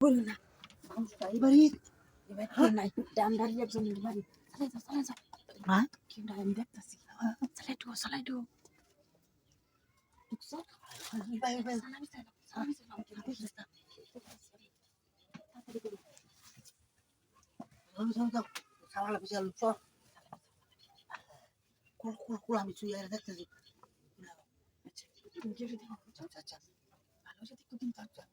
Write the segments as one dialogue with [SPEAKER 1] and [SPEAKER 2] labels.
[SPEAKER 1] বলো না। এবার কেউ নাই? ডান দাঁড়িয়ে একজন বাড়ি। চালাই যাও চালাই যাও।
[SPEAKER 2] হ্যাঁ
[SPEAKER 1] কেউ নাই আমি দেখতেছি? চালাই ডো চালাই ডো ঢুকছো?
[SPEAKER 2] এই বাড়ি, এই বাড়ি।
[SPEAKER 1] সালামি সালামি চালাও দেখিস না
[SPEAKER 2] চল। কুল, কুল, কুল, আমি শুয়ে আর দেখতেছি।
[SPEAKER 1] আচ্ছা কি
[SPEAKER 2] আচ্ছা, আচ্ছা।
[SPEAKER 1] ভালো সাথে কুদিন তো
[SPEAKER 2] তাড়াতাড়ি,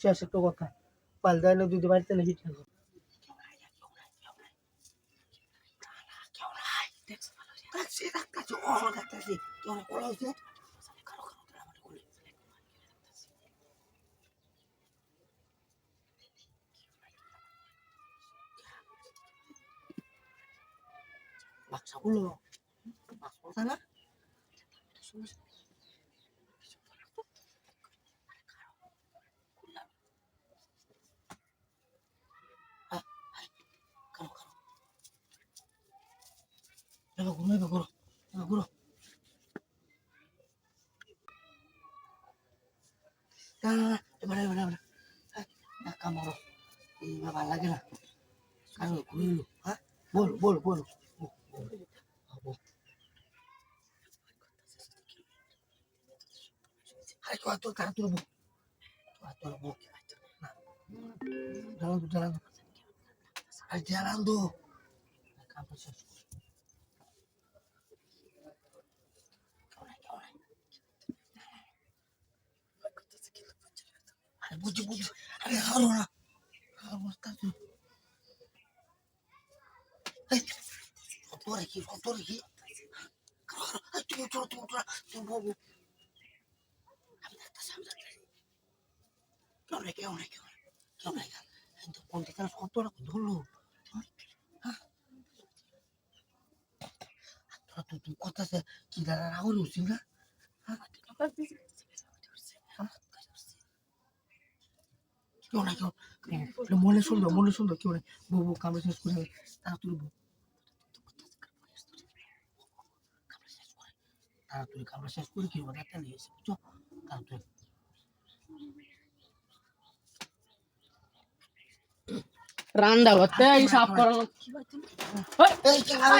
[SPEAKER 2] শেষ একটা কথা। বাইরে না যদি বাড়িতে না শীত খাব
[SPEAKER 1] দেখছ ভালো করে
[SPEAKER 2] দেখছি দেখতেছি ও দেখতেছি কেমন করা হচ্ছে
[SPEAKER 1] কারও কারও ধরে আমার কোলে
[SPEAKER 2] বাচ্চাগুলো বাচ্চা কথা না কারও কারও এবার ঘুরো এবার ঘুরো এবার ঘুরো না না না এবার এবার এবার এক কাম করো এইবার ভালো লাগে না কারও ঘুরে হ্যাঁ বলো বলো বলো বলো বলো আরে তো তো তারা তুলবো তো তুলবো জ্বালান তো জ্বালান আরে জ্বালান তো কামটা শেষ কর। কেউ নাই, কেউ নাই। আরে বুঝছি বুঝছি আরে হারো না। হারো না তা তুই এই, কত রেখি তুমি চলো তুমি চলো তুমি বলব আমি দেখতেছি আমি দেখতেছি। কেউ নাই কেউ নাই কেউ নাই কেউ নাই কিন্তু কোন দিকে কত ধরলো। তোরা তুই কথা আছে কি দাদা রাহুল উঠছি না কেউ কেউ মনে শুনলো মনে শুনলো কেউ নাই বউ বউ কামড়ে শেষ করে তারা তুলবো তাড়াতাড়ি খাবার শেষ করে কি হবে একটা নিয়ে এসে বুঝছ? তাড়াতাড়ি।
[SPEAKER 3] রান্না করতে সাফ করানো।
[SPEAKER 1] কি বলছো
[SPEAKER 2] এই খেলা